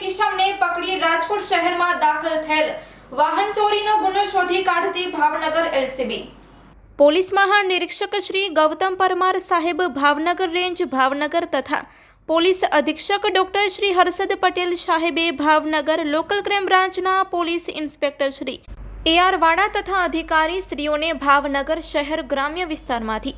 કિશમને પકડી રાજકોટ શહેરમાં દાખલ થયેલ વાહન ચોરીનો ગુનો શોધી કાઢતી ભાવનગર એલસીબી. પોલીસ મહાનિરીક્ષક શ્રી ગૌતમ પરમાર સાહેબ ભાવનગર રેન્જ, ભાવનગર તથા પોલીસ અધિક્ષક ડોક્ટર શ્રી હર્ષદ પટેલ સાહેબે ભાવનગર લોકલ ક્રાઇમ બ્રાન્ચના police inspector Shri AR Vada તથા અધિકારી શ્રીઓને ભાવનગર શહેર ગ્રામ્ય વિસ્તારમાંથી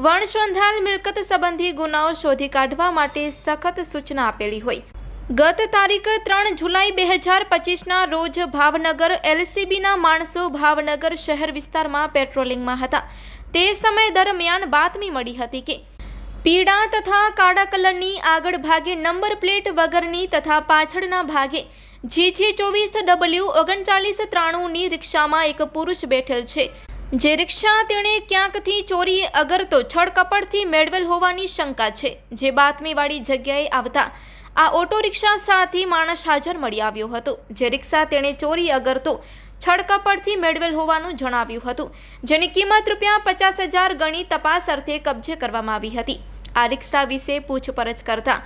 વણસંધાન મિલકત સંબંધી ગુનાઓ શોધી કાઢવા માટે સખત સૂચના આપેલી હોય. ગત તારીખ ત્રણ જુલાઈ બે હજાર પચીસના રોજ ભાવનગર એલસીબીના માણસો ભાવનગર શહેર વિસ્તારમાં પેટ્રોલિંગમાં હતા. તે સમય દરમિયાન બાતમી મળી હતી કે, પીળા તથા કાળા કલરની આગળ ભાગે નંબર પ્લેટ વગરની તથા પાછળના ભાગે જીજી ચોવીસ ડબલ્યુ ઓગણચાલીસ ત્રાણુંની રિક્ષામાં એક પુરુષ બેઠેલ છે. જે રિક્ષા તેણે ક્યાંકથી ચોરી અગરતો છળકપટથી મેળવેલ હોવાની શંકા છે, જે બાતમીવાળી જગ્યાએ આવતા આ ઓટો રિક્ષા સાથે માણસ હાજર મળી આવ્યો હતો. જે રિક્ષા તેણે ચોરી અગરતો છડકપડથી મેળવેલ હોવાનું જણાવ્યું હતું, જેની કિંમત રૂપિયા પચાસ હજાર ગણી તપાસ અર્થે કબજે કરવામાં આવી હતી. આ રિક્ષા વિશે પૂછપરછ કરતા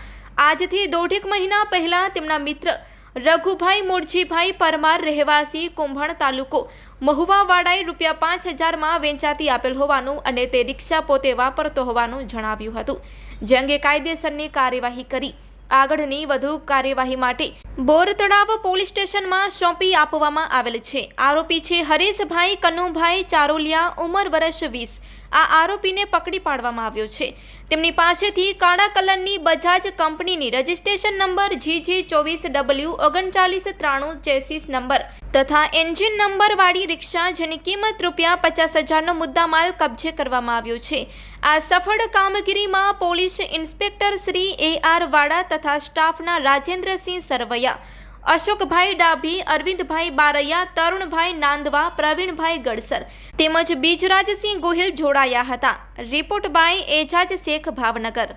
આજથી દોઢેક મહિના પહેલા તેમના મિત્ર રઘુભાઈ મૂળજીભાઈ પરમાર રહેવાસી કુંભણ તાલુકો મહુવાવાડાએ રૂપિયા પાંચ હજારમાં વેચાતી આપેલ હોવાનું અને તે રિક્ષા પોતે વાપરતો હોવાનું જણાવ્યું હતું. જે અંગે કાયદેસરની કાર્યવાહી કરી આગળની વધુ કાર્યવાહી માટે બોર તળાવ પોલીસ સ્ટેશનમાં સોંપી આપવામાં આવેલ છે. આરોપી છે હરેશભાઈ કનુભાઈ ચારોલિયા, ઉંમર વર્ષ વીસ. આ આરોપીને પકડી પાડવામાં આવ્યો છે. તેમની પાસેથી કાળા કલરની બજાજ કંપનીની રજિસ્ટ્રેશન નંબર જીજી ચોવીસ ડબલ્યુ ઓગણચાલીસ ત્રાણું ચેસીસ નંબર તથા એન્જિન નંબરવાળી રિક્ષા જેની કિંમત રૂપિયા પચાસ હજારનો મુદ્દામાલ કબજે કરવામાં આવ્યો છે. આ સફળ કામગીરીમાં police inspector Shri A R Vada તથા સ્ટાફના રાજેન્દ્રસિંહ સરવૈયા, અશોકભાઈ ડાભી, અરવિંદભાઈ બારૈયા, તરુણભાઈ નાંદવા, પ્રવીણભાઈ ગડસર તેમજ બીજરાજસિંહ ગોહિલ જોડાયા હતા. Report by Ejaj Shaikh Bhavnagar.